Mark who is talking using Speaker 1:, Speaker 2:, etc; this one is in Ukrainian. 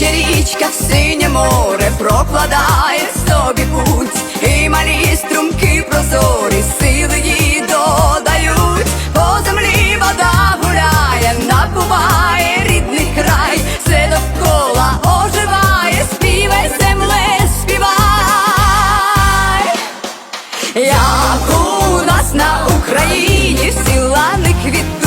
Speaker 1: плаче річка в синє море, прокладає собі путь, і малі струмки прозорі, сили її додають, по землі вода гуляє, набуває рідний край, все довкола оживає, співай земле, співай, як у нас на Україні всі лани квітають